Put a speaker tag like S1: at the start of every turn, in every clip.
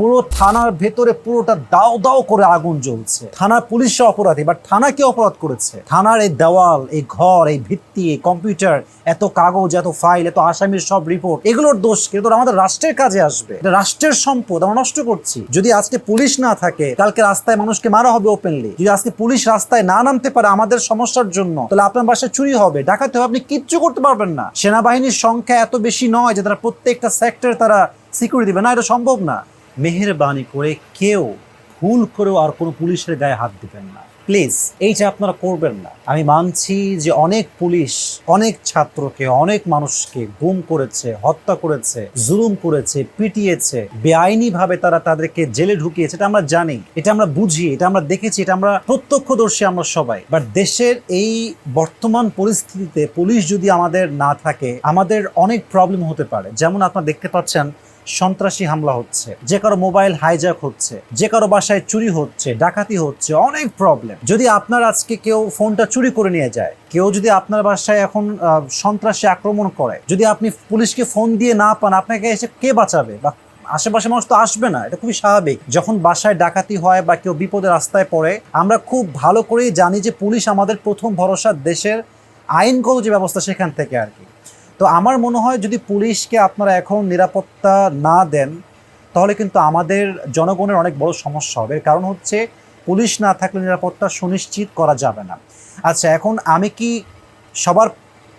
S1: পুরো থানার ভেতরে পুরোটা দাও দাও করে আগুন জ্বলছে। থানার পুলিশ অপরাধী বা থানা কি অপরাধ করেছে? থানার এই দেওয়াল, এই ঘর, এই ভিত্তি, এই কম্পিউটার, এত কাগজ, এত ফাইল, এত আসামির সব রিপোর্ট এগুলোর দোষ কিন্তু আমাদের রাষ্ট্রের কাজে আসবে। রাষ্ট্রের সম্পদ, আমরা নষ্ট করছি। যদি আজকে পুলিশ না থাকে, কালকে রাস্তায় মানুষকে মারা হবে ওপেনলি যদি আজকে পুলিশ রাস্তায় না নামতে পারে আমাদের সমস্যার জন্য, তাহলে আপনার বাসায় চুরি হবে। ডাকাতে হবে, আপনি কিচ্ছু করতে পারবেন না। সেনাবাহিনীর সংখ্যা এত বেশি নয় যে তারা প্রত্যেকটা সেক্টরে তারা সিকিউরিটি দিবে। না, এটা সম্ভব না। মেহেরবানি করে কেউ ভুল করেও আর কোনো পুলিশের গায়ে হাত দিবেন না। প্লিজ, এইটা আপনারা করবেন না। আমি মানছি যে অনেক পুলিশ, অনেক ছাত্রকে, অনেক মানুষকে গুম করেছে, হত্যা করেছে, জুলুম করেছে, পিটিয়েছে। বেআইনি ভাবে তারা তাদেরকে জেলে ঢুকিয়েছে, এটা আমরা জানি, এটা আমরা বুঝি, এটা আমরা দেখেছি, এটা আমরা প্রত্যক্ষদর্শী আমরা সবাই। বাট দেশের এই বর্তমান পরিস্থিতিতে পুলিশ যদি আমাদের না থাকে, আমাদের অনেক প্রবলেম হতে পারে। যেমন আপনারা দেখতে পাচ্ছেন সন্ত্রাসী হামলা হচ্ছে, যে কারও মোবাইল হাইজ্যাক হচ্ছে, যে কারও বাসায় চুরি হচ্ছে, ডাকাতি হচ্ছে, অনেক প্রবলেম যদি আপনার আজকে কেউ ফোনটা চুরি করে নিয়ে যায়, কেউ যদি আপনার বাসায় এখন সন্ত্রাসী আক্রমণ করে, যদি আপনি পুলিশকে ফোন দিয়ে না পান, আপনাকে এসে কে বাঁচাবে? বা আশেপাশে মানুষ তো আসবে না, এটা খুবই স্বাভাবিক। যখন বাসায় ডাকাতি হয় বা কেউ বিপদের রাস্তায় পড়ে, আমরা খুব ভালো করেই জানি যে পুলিশ আমাদের প্রথম ভরসা দেশের আইনগত যে ব্যবস্থা সেখান থেকে আর কি। তো আমার মনে হয় যদি পুলিশকে আপনারা এখন নিরাপত্তা না দেন, তাহলে কিন্তু আমাদের জনগণের অনেক বড় সমস্যা হবে। কারণ হচ্ছে পুলিশ না থাকলে নিরাপত্তা সুনিশ্চিত করা যাবে না। আচ্ছা এখন আমি কি সবার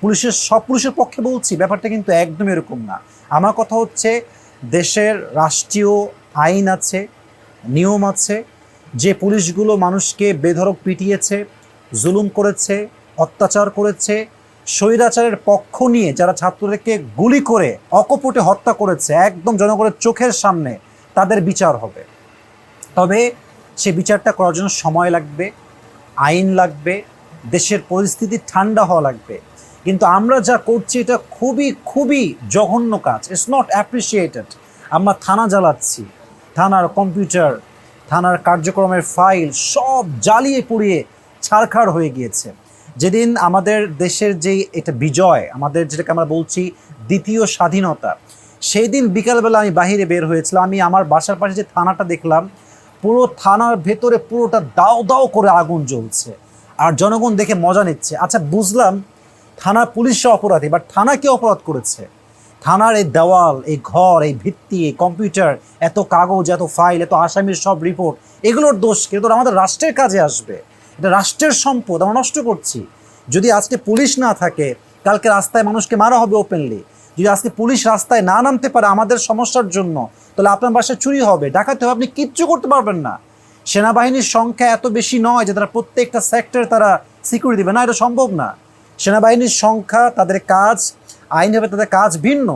S1: পুলিশের, সব পুলিশের পক্ষে বলছি? ব্যাপারটা কিন্তু একদম এরকম না। আমার কথা হচ্ছে দেশের রাষ্ট্রীয় আইন আছে, নিয়ম আছে, যে পুলিশগুলো মানুষকে বেধড়ক পিটিয়েছে, জুলুম করেছে, অত্যাচার করেছে স্বৈরাচারের পক্ষ নিয়ে যারা ছাত্রদেরকে গুলি করে, অকপটে হত্যা করেছে, একদম জনগণের চোখের সামনে তাদের বিচার হবে। তবে সে বিচারটা করার জন্য সময় লাগবে, আইন লাগবে, দেশের পরিস্থিতি ঠান্ডা হওয়া লাগবে। কিন্তু আমরা যা করছি, এটা খুবই খুবই জঘন্য কাজ। ইটস নট অ্যাপ্রিসিয়েটেড আমরা থানা জ্বালাচ্ছি। থানার কম্পিউটার, থানার কার্যক্রমের ফাইল সব জ্বালিয়ে পুড়িয়ে ছাড়খাড় হয়ে গিয়েছে। যেদিন আমাদের দেশের যেই এটা বিজয়, আমাদের যেটাকে আমরা বলছি দ্বিতীয় স্বাধীনতা সেই দিন বিকালবেলা আমি বাইরে বের হয়েছিলাম। আমি আমার বাসার পাশে যে থানাটা দেখলাম, পুরো থানার ভেতরে পুরোটা দাও দাও করে আগুন জ্বলছে আর জনগণ দেখে মজা নিচ্ছে। আচ্ছা বুঝলাম থানা পুলিশ অপরাধী বাট থানা কি অপরাধ করেছে? থানার এই দেওয়াল, এই ঘর, এই ভিত্তি, এই কম্পিউটার, এত কাগজ, এত ফাইল, এত আসামির সব রিপোর্ট এগুলোর দোষ কিন্তু আমাদের রাষ্ট্রের কাজে আসবে। এটা রাষ্ট্রের সম্পদ, আমরা নষ্ট করছি। যদি আজকে পুলিশ না থাকে, কালকে রাস্তায় মানুষকে মারা হবে ওপেনলি যদি আজকে পুলিশ রাস্তায় না নামতে পারে আমাদের সমস্যার জন্য, তাহলে আপনার বাসায় চুরি হবে, ডাকাতে হবে, আপনি কিচ্ছু করতে পারবেন না। সেনাবাহিনীর সংখ্যা এত বেশি নয় যে তারা প্রত্যেকটা সেক্টরে তারা সিকিউরিটি দেবে। না, এটা সম্ভব না। সেনাবাহিনীর সংখ্যা, তাদের কাজ, আইনভাবে তাদের কাজ ভিন্ন।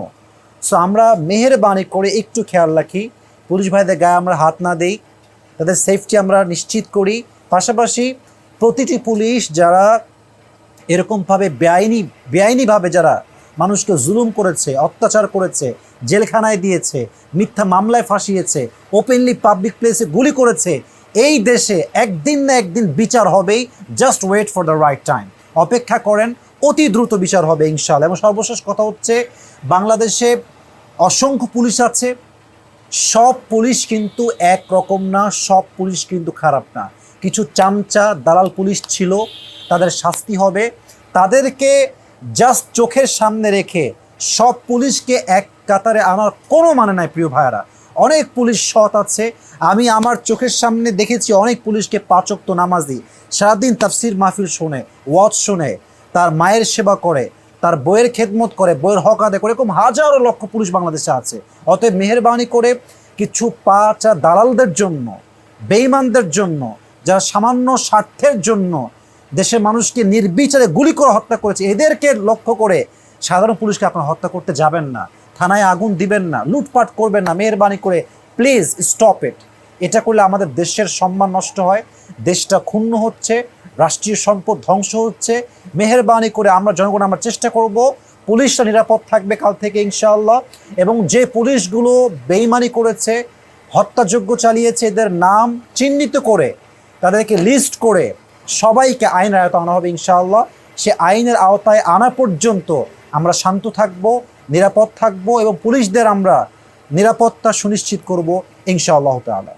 S1: সো আমরা মেহেরবানি করে একটু খেয়াল রাখি। পুলিশ ভাইদের গায়ে আমরা হাত না দেই। তাদের সেফটি আমরা নিশ্চিত করি। পাশাপাশি প্রতিটি পুলিশ যারা এরকমভাবে বেআইনি, বেআইনিভাবে যারা মানুষকে জুলুম করেছে, অত্যাচার করেছে, জেলখানায় দিয়েছে, মিথ্যা মামলায় ফাঁসিয়েছে ওপেনলি পাবলিক প্লেসে গুলি করেছে, এই দেশে একদিন না একদিন বিচার হবেই just wait for the right time অপেক্ষা করেন, অতি দ্রুত বিচার হবে ইনশাল এবং সর্বশেষ কথা হচ্ছে, বাংলাদেশে অসংখ্য পুলিশ আছে, সব পুলিশ কিন্তু এক রকম না, সব পুলিশ কিন্তু খারাপ না। কিছু চামচা দালাল পুলিশ ছিল, তাদের শাস্তি হবে। তাদেরকে জাস্ট চোখের সামনে রেখে সব পুলিশকে এক কাতারে আনার কোনো মানে নাই, প্রিয় ভাইয়ারা। অনেক পুলিশ সৎ আছে। আমি আমার চোখের সামনে দেখেছি অনেক পুলিশকে পাচক তো নামাজি সারাদিন তাফসির মাহফিল শোনে, ওয়াজ শোনে, তার মায়ের সেবা করে, তার বইয়ের খেদমত করে, বইয়ের হক আদায় করে, এরকম হাজারো লক্ষ পুলিশ বাংলাদেশে আছে। অতএব মেহরবানি করে কিছু পাচা দালালদের জন্য বেইমানদের জন্য যারা সামান্য স্বার্থের জন্য দেশের মানুষকে নির্বিচারে গুলি করে হত্যা করেছে, এদেরকে লক্ষ্য করে সাধারণ পুলিশকে আপনারা হত্যা করতে যাবেন না, থানায় আগুন দিবেন না, লুটপাট করবেন না মেহরবানি করে প্লিজ স্টপ ইট এটা করলে আমাদের দেশের সম্মান নষ্ট হয়, দেশটা ক্ষুণ্ণ হচ্ছে, রাষ্ট্রীয় সম্পদ ধ্বংস হচ্ছে মেহরবানি করে আমরা জনগণ আমরা চেষ্টা করব পুলিশটা নিরাপদ থাকবে কাল থেকে ইনশাআল্লাহ, এবং যে পুলিশগুলো বেইমানি করেছে, হত্যাযজ্ঞ চালিয়েছে, এদের নাম চিহ্নিত করে তাদেরকে লিস্ট করে সবাইকে আইনের আয়ত আনা হবে ইনশাআল্লাহ। সে আইনের আওতায় আনা পর্যন্ত আমরা শান্ত থাকব, নিরাপদ থাকব এবং পুলিশদের আমরা নিরাপত্তা সুনিশ্চিত করব ইনশাআল্লাহ তাআলা।